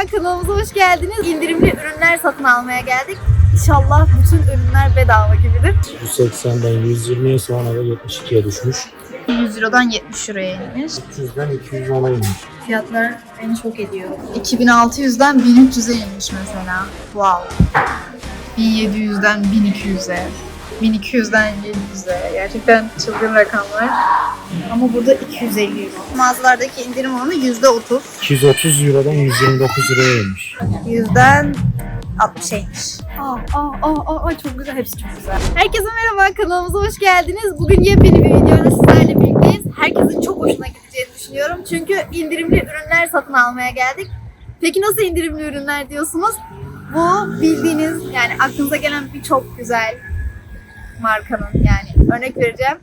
merhaba kanalımıza hoş geldiniz. İndirimli ürünler satın almaya geldik. İnşallah bütün ürünler bedava gibidir. 180'den 120'ye sonra da 72'ye düşmüş. 100 Euro'dan 70 Euro'ya inmiş. 300'den 210'a inmiş. Fiyatlar beni çok ediyor. 2600'den 1300'e inmiş mesela. Wow. 1700'den 1200'e. 1200'den 700'e. Gerçekten çılgın rakamlar. Ama burada 250 euro. Mağazalardaki indirim oranı %30. 230 Euro'dan 129 liraya inmiş. Yüzden 60 inmiş. Aa, aa, aa, aa, çok güzel. Hepsi çok güzel. Herkese merhaba. Kanalımıza hoş geldiniz. Bugün yepyeni bir videoyla sizlerle birlikteyiz. Herkesin çok hoşuna gideceğini düşünüyorum. Çünkü indirimli ürünler satın almaya geldik. Peki nasıl indirimli ürünler diyorsunuz? Bu bildiğiniz yani aklınıza gelen birçok güzel markanın yani örnek vereceğim.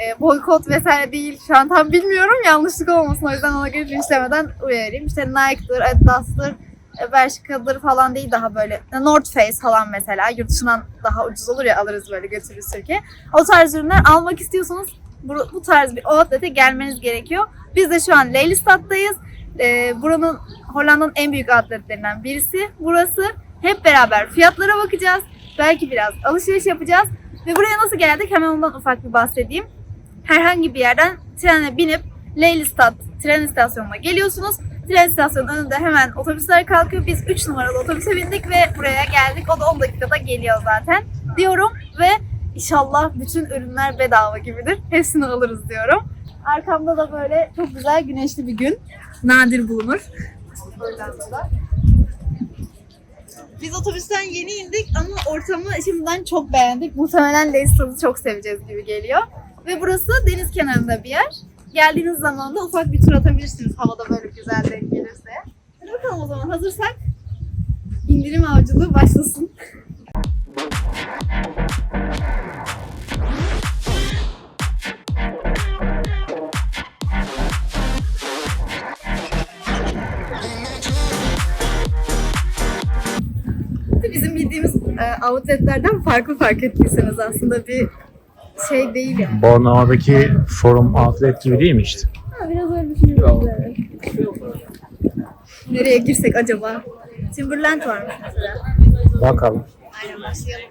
E, boykot vesaire değil. Şu an tam bilmiyorum. Yanlışlık olmasın. O yüzden ona göre linçlemeden uyarayım. İşte Nike'dır, Adidas'tır, e, Bershka'dır falan değil daha böyle. North Face falan mesela. Yurt dışından daha ucuz olur ya alırız böyle götürürüz Türkiye. O tarz ürünler almak istiyorsanız bu, bu tarz bir outlet'e gelmeniz gerekiyor. Biz de şu an Lelystad'dayız. E, buranın Hollanda'nın en büyük outletlerinden birisi. Burası. Hep beraber fiyatlara bakacağız. Belki biraz alışveriş yapacağız. Ve buraya nasıl geldik hemen ondan ufak bir bahsedeyim. Herhangi bir yerden trene binip Lelystad tren istasyonuna geliyorsunuz. Tren istasyonunun önünde hemen otobüsler kalkıyor. Biz 3 numaralı otobüse bindik ve buraya geldik. O da 10 dakikada geliyor zaten diyorum ve inşallah bütün ürünler bedava gibidir. Hepsini alırız diyorum. Arkamda da böyle çok güzel güneşli bir gün. Nadir bulunur. Biz otobüsten yeni indik ama ortamı şimdiden çok beğendik. Muhtemelen Leicester'ı çok seveceğiz gibi geliyor. Ve burası deniz kenarında bir yer. Geldiğiniz zaman da ufak bir tur atabilirsiniz havada böyle güzel denk gelirse. Hadi bakalım o zaman hazırsak indirim avcılığı başlasın. Bizim bildiğimiz e, outletlerden farklı fark ettiyseniz aslında bir şey değil yani. Bornova'daki Forum Outlet gibi değil mi işte? Ha, biraz öyle düşünüyorum. Evet. Nereye girsek acaba? Timberland varmış mesela. Bakalım. Aynen başlayalım.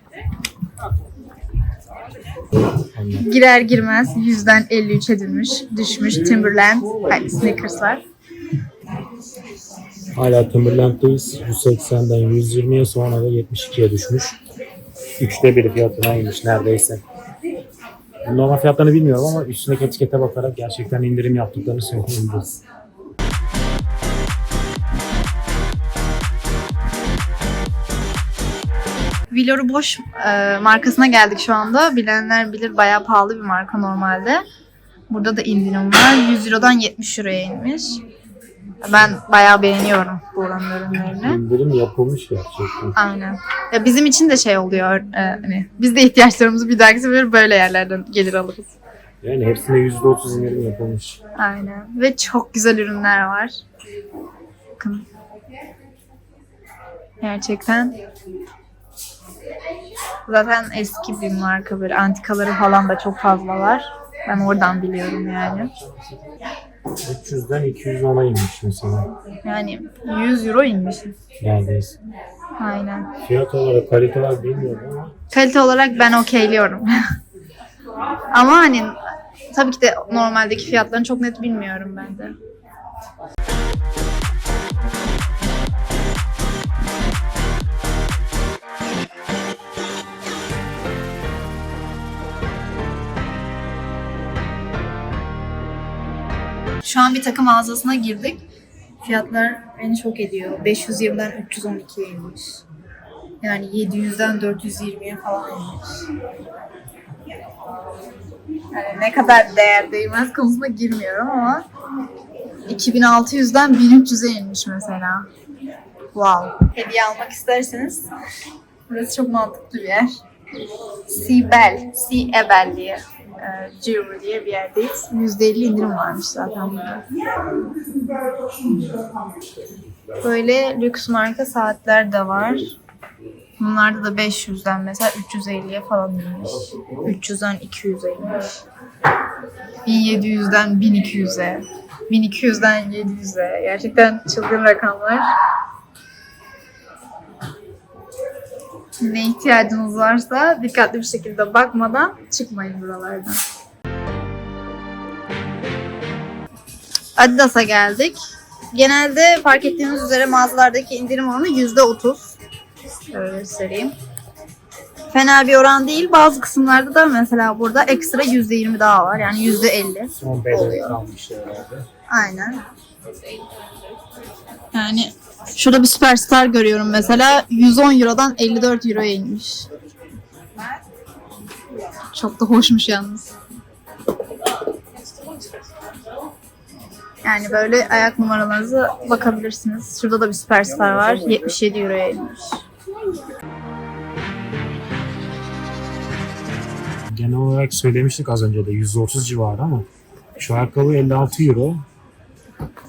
Girer girmez 100'den 53'e düşmüş. Düşmüş Timberland. Ay, sneakers var. Hala Timberland'deyiz. 180'den 120'ye sonra da 72'ye düşmüş. Üçte biri fiyatına inmiş neredeyse. Normal fiyatlarını bilmiyorum ama üstündeki etikete bakarak gerçekten indirim yaptıklarını söyleyebiliriz. Villoro Bosch e, markasına geldik şu anda. Bilenler bilir bayağı pahalı bir marka normalde. Burada da indirim var. 100 Euro'dan 70 Euro'ya inmiş. Ben bayağı beğeniyorum bu oranın ürünlerini. İndirim yapılmış gerçekten. Aynen. Ya bizim için de şey oluyor. e, hani biz de ihtiyaçlarımızı bir dahaki sefer böyle yerlerden gelir alırız. Yani hepsine %30 indirim yapılmış. Aynen. Ve çok güzel ürünler var. Bakın. Gerçekten. Zaten eski bir marka böyle antikaları falan da çok fazla var. Ben oradan biliyorum yani. 300'den 210'a inmiş mesela. Yani 100 euro inmiş. Neredeyse. Aynen. Fiyat olarak, kalite olarak bilmiyorum ama Kalite olarak ben okeyliyorum. Ama hani tabii ki de normaldeki fiyatlarını çok net bilmiyorum ben de. Şu an bir takım mağazasına girdik. Fiyatlar beni çok ediyor. 520'den 312'ye inmiş. Yani 700'den 420'ye falan inmiş. Yani ne kadar değer değmez konusuna girmiyorum ama 2600'den 1300'e inmiş mesela. Wow. Hediye almak isterseniz burası çok mantıklı bir yer. Sibel, Siebel diye e, Jewelry diye bir yerdeyiz. %50 indirim varmış zaten burada. Böyle lüks marka saatler de var. Bunlarda da 500'den mesela 350'ye falan inmiş. 300'den 200'e inmiş. 1700'den 1200'e. 1200'den 700'e. Gerçekten çılgın rakamlar. Ne ihtiyacınız varsa dikkatli bir şekilde bakmadan çıkmayın buralardan. Adidas'a geldik. Genelde fark ettiğiniz üzere mağazalardaki indirim oranı %30. Şöyle göstereyim. Fena bir oran değil. Bazı kısımlarda da mesela burada ekstra %20 daha var. Yani %50. Son bedel Oluyor. kalmış herhalde. Aynen. Yani şurada bir süperstar görüyorum mesela 110 Euro'dan 54 Euro'ya inmiş. Çok da hoşmuş yalnız. Yani böyle ayak numaralarınızı bakabilirsiniz. Şurada da bir süperstar var. 77 Euro'ya inmiş. Genel olarak söylemiştik az önce de 130 civarı ama şu ayakkabı 56 euro.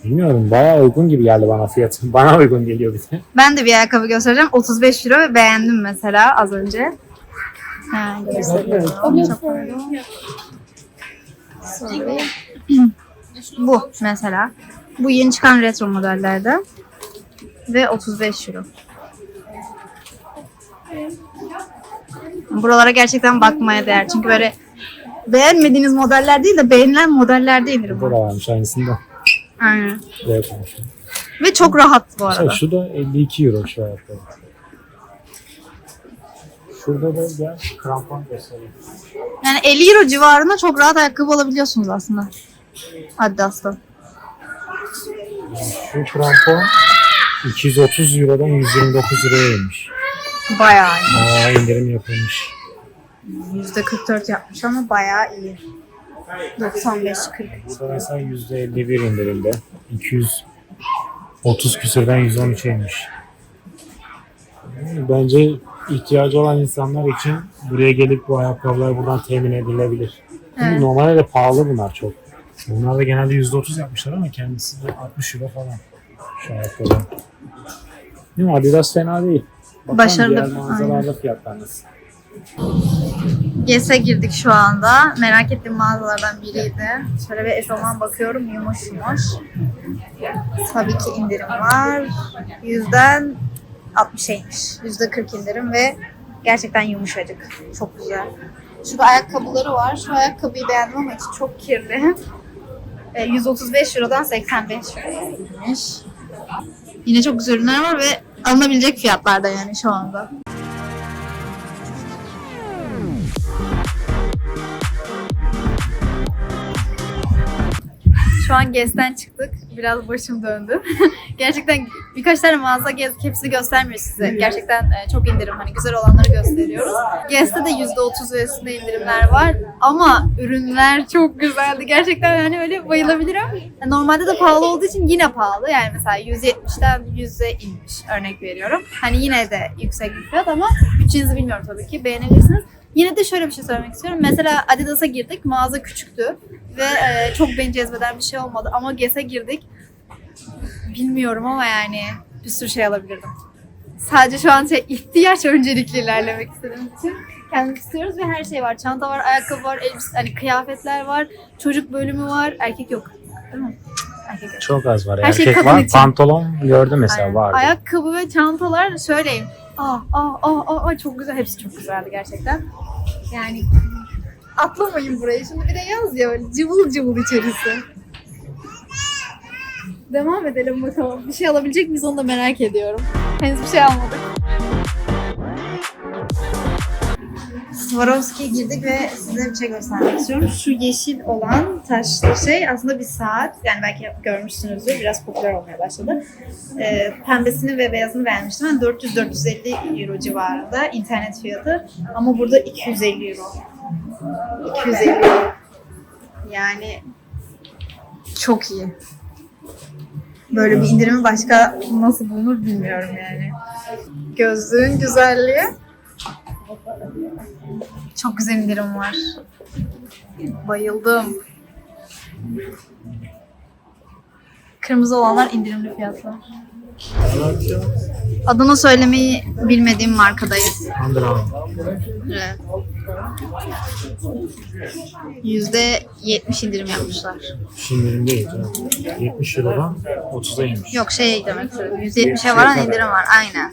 Bilmiyorum bayağı uygun gibi geldi bana fiyatı. Bana uygun geliyor bir de. Ben de bir ayakkabı göstereceğim. 35 Euro ve beğendim mesela az önce. Bu mesela. Bu yeni çıkan retro modellerden. Ve 35 euro. Buralara gerçekten bakmaya değer. Çünkü böyle beğenmediğiniz modeller değil de beğenilen modellerde indirim Burada var. da varmış aynısında. Aynen. Buraya koymuş. Ve çok rahat bu arada. şu da 52 euro şu ayakkabı. Şurada da bir krampon göstereyim. Yani 50 euro civarında çok rahat ayakkabı alabiliyorsunuz aslında. Adidas'ta. Şu krampon 230 eurodan 129 liraya inmiş. Bayağı iyi. Aa indirim yapılmış. %44 yapmış ama bayağı iyi. 95-40. Burada mesela %51 indirimde. 230 küsürden 113'e inmiş. Bence ihtiyacı olan insanlar için buraya gelip bu ayakkabılar buradan temin edilebilir. Evet. normalde de pahalı bunlar çok. Bunlar da genelde %30 yapmışlar ama kendisi de 60 euro falan. Şu ayakkabı. Değil mi? Adidas fena değil. Bakalım Başarılı, Diğer mağazalarda fiyatlar nasıl? Gese girdik şu anda. Merak ettiğim mağazalardan biriydi. Şöyle bir eşofman bakıyorum. Yumuş yumuş. Tabii ki indirim var. Yüzden 60'a inmiş. Yüzde 40 indirim ve gerçekten yumuşacık. Çok güzel. Şurada ayakkabıları var. Şu ayakkabıyı beğendim ama içi çok kirli. E, 135 Euro'dan 85 Euro'ya inmiş. Yine çok güzel ürünler var ve alınabilecek fiyatlarda yani şu anda. Şu an Guess'ten çıktık. Biraz başım döndü. Gerçekten birkaç tane mağaza gezdik. Hepsini göstermiyoruz size. Gerçekten e, çok indirim. Hani güzel olanları gösteriyoruz. Guess'te de %30 ve üstünde indirimler var. Ama ürünler çok güzeldi. Gerçekten yani öyle bayılabilirim. Normalde de pahalı olduğu için yine pahalı. Yani mesela 170'ten 100'e inmiş. Örnek veriyorum. Hani yine de yüksek bir fiyat ama bütçenizi bilmiyorum tabii ki. Beğenebilirsiniz. Yine de şöyle bir şey söylemek istiyorum. Mesela Adidas'a girdik. Mağaza küçüktü. Ve e, çok beni cezbeden bir şey olmadı. Ama Guess'e girdik. Bilmiyorum ama yani bir sürü şey alabilirdim. Sadece şu an şey ihtiyaç öncelikli ilerlemek istediğimiz için kendimiz istiyoruz ve her şey var. Çanta var, ayakkabı var, elbise, hani kıyafetler var, çocuk bölümü var, erkek yok. Değil mi? Erkek yok. Çok az var. Her şey Erkek kadın var. için. Pantolon gördüm mesela Aynen. vardı. Ayakkabı ve çantalar söyleyeyim. Aa, aa, aa, aa, aa, çok güzel. Hepsi çok güzeldi gerçekten. Yani atlamayın buraya. Şimdi bir de yaz ya öyle cıvıl cıvıl içerisi. Devam edelim bakalım. Bir şey alabilecek miyiz onu da merak ediyorum. Henüz bir şey almadık. Swarovski'ye girdik ve size bir şey göstermek istiyorum. Şu yeşil olan taşlı şey aslında bir saat. Yani belki görmüşsünüzdür. Biraz popüler olmaya başladı. Ee, pembesini ve beyazını beğenmiştim. Ben 400-450 euro civarında internet fiyatı. Ama burada 250 euro. 250 euro. Yani çok iyi. Böyle bir indirimi başka nasıl bulunur bilmiyorum yani. Gözlüğün güzelliği. Çok güzel indirim var. Bayıldım. Kırmızı olanlar indirimli fiyatlar. Adını söylemeyi bilmediğim markadayız. Under. Evet. Yüzde yetmiş indirim yapmışlar. Şimdi değil. canım. 70 Euro'dan 30'a inmiş. Yok şey demek istedim. Yüzde yetmişe varan indirim var. Aynen.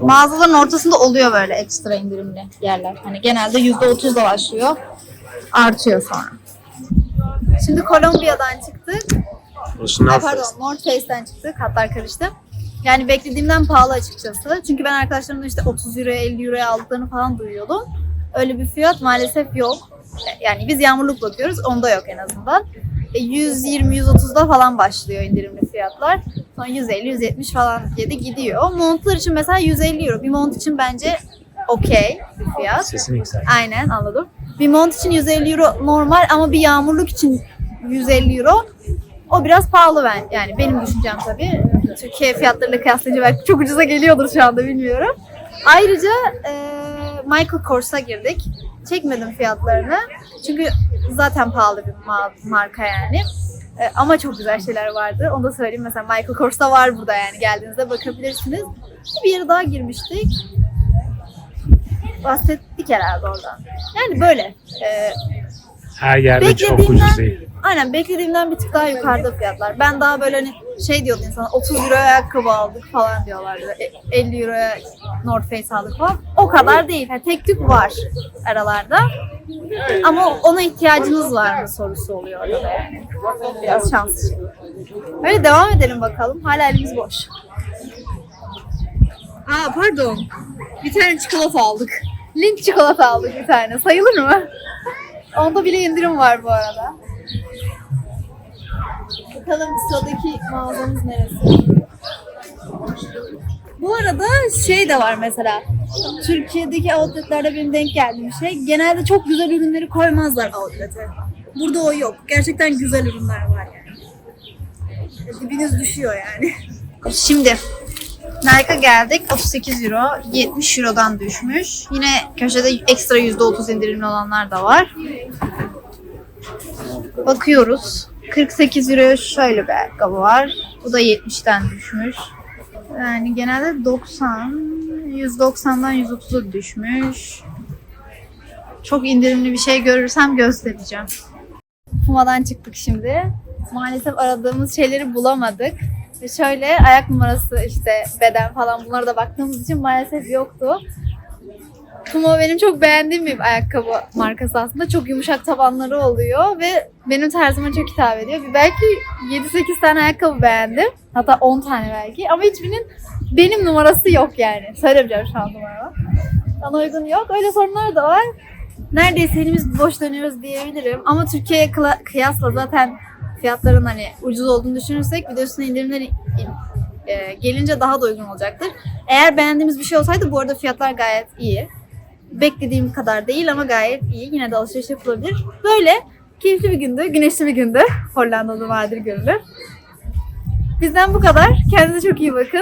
Mağazaların ortasında oluyor böyle ekstra indirimli yerler. Hani genelde %30 da başlıyor. Artıyor sonra. Şimdi Kolombiya'dan çıktık. Ay, pardon North Face'den çıktık. Hatlar karıştı. Yani beklediğimden pahalı açıkçası. Çünkü ben arkadaşlarımın işte 30 euroya 50 euroya aldıklarını falan duyuyordum. Öyle bir fiyat maalesef yok. Yani biz yağmurluk bakıyoruz. Onda yok en azından. E, 120-130'da falan başlıyor indirimli fiyatlar. Sonra 150-170 falan diye de gidiyor. Montlar için mesela 150 euro. Bir mont için bence okey fiyat. Sesini yükselt. Aynen anladım. Bir mont için 150 euro normal ama bir yağmurluk için 150 euro o biraz pahalı ben yani benim düşüncem tabii. Türkiye fiyatlarıyla kıyaslayınca belki çok ucuza geliyordur şu anda bilmiyorum. Ayrıca e, Michael Kors'a girdik. Çekmedim fiyatlarını. Çünkü zaten pahalı bir ma- marka yani. E, ama çok güzel şeyler vardı. Onu da söyleyeyim. Mesela Michael Kors'ta var burada yani. Geldiğinizde bakabilirsiniz. Bir yere daha girmiştik. Bahsettik herhalde oradan. Yani böyle. E, Her yerde çok ucuz değil. Aynen beklediğimden bir tık daha yukarıda fiyatlar. Ben daha böyle hani şey diyordu insan 30 euroya ayakkabı aldık falan diyorlardı. E, 50 euroya North Face aldık falan. O kadar değil. Yani tek tük var aralarda. Ama ona ihtiyacınız var mı sorusu oluyor orada da yani. Biraz şans. Öyle devam edelim bakalım. Hala elimiz boş. Aa pardon. Bir tane çikolata aldık. Lint çikolata aldık bir tane. Sayılır mı? Onda bile indirim var bu arada. Bakalım sıradaki mağazamız neresi? Bu arada şey de var mesela. Türkiye'deki outletlerde benim denk geldiğim şey. Genelde çok güzel ürünleri koymazlar outlete. Burada o yok. Gerçekten güzel ürünler var yani. Dibiniz düşüyor yani. Şimdi Nike'a geldik. 38 euro. 70 eurodan düşmüş. Yine köşede ekstra %30 indirimli olanlar da var. Bakıyoruz. 48 euro şöyle bir ayakkabı var. Bu da 70'ten düşmüş. Yani genelde 90, 190'dan 130'a düşmüş. Çok indirimli bir şey görürsem göstereceğim. Puma'dan çıktık şimdi. Maalesef aradığımız şeyleri bulamadık. Ve şöyle ayak numarası işte beden falan bunlara da baktığımız için maalesef yoktu. Puma benim çok beğendiğim bir ayakkabı markası aslında. Çok yumuşak tabanları oluyor ve benim tarzıma çok hitap ediyor. Belki 7-8 tane ayakkabı beğendim. Hatta 10 tane belki. Ama hiçbirinin benim numarası yok yani. Söylemeyeceğim şu an numaramı. Bana uygun yok. Öyle sorunlar da var. Neredeyse elimiz boş dönüyoruz diyebilirim. Ama Türkiye'ye kıyasla zaten fiyatların hani ucuz olduğunu düşünürsek bir de üstüne indirimler e, gelince daha da uygun olacaktır. Eğer beğendiğimiz bir şey olsaydı bu arada fiyatlar gayet iyi. Beklediğim kadar değil ama gayet iyi. Yine de alışveriş yapılabilir. Böyle keyifli bir gündü, güneşli bir gündü. Hollanda'da vardır görülür. Bizden bu kadar. Kendinize çok iyi bakın.